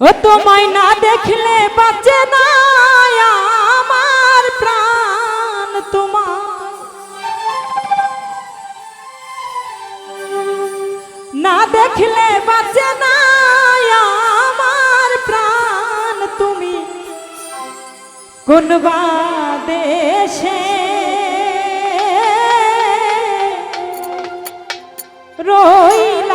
ও তো না দেখলে বাঁচে না আমার প্রাণ তোমার না দেখলে বাঁচে না আমার প্রাণ তুমি। কোন দেশে রইল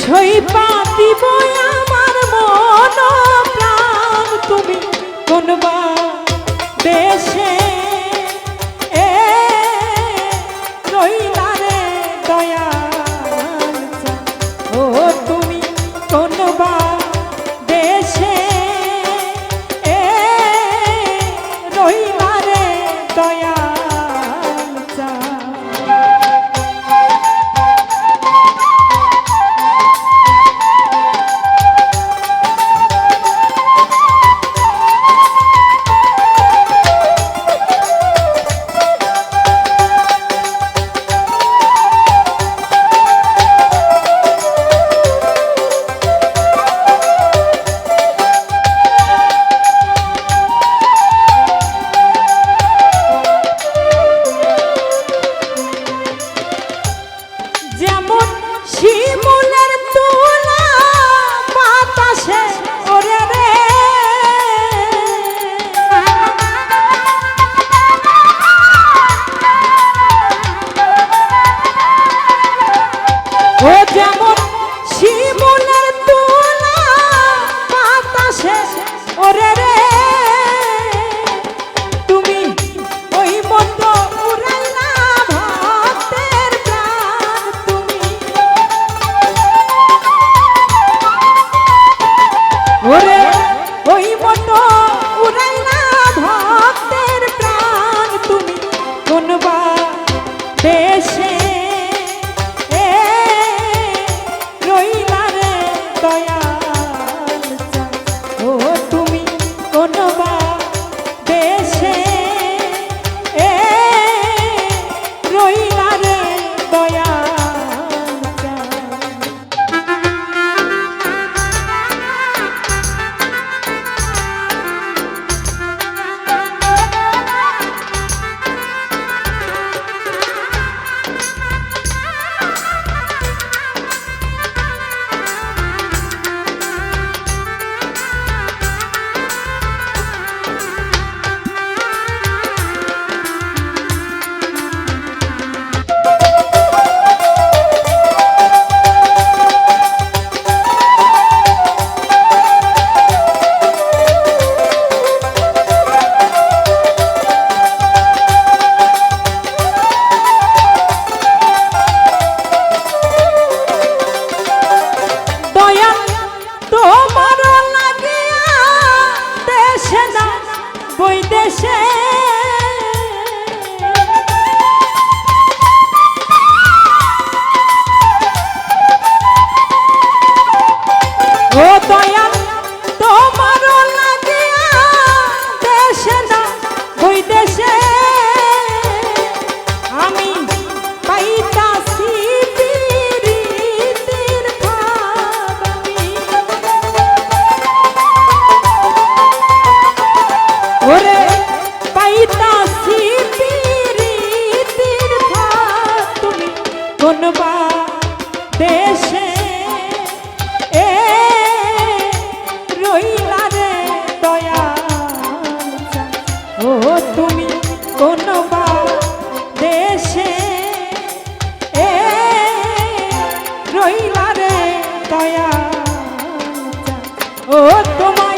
সই পাতিব আমার মন প্রাণ তুমি কোনবা দেশে শিমুলের তুলা বাতাসে ওরে রে। ও যেমন শিমুলের তোমার দেশে না বই দেশে। ও দয়া ও তোমার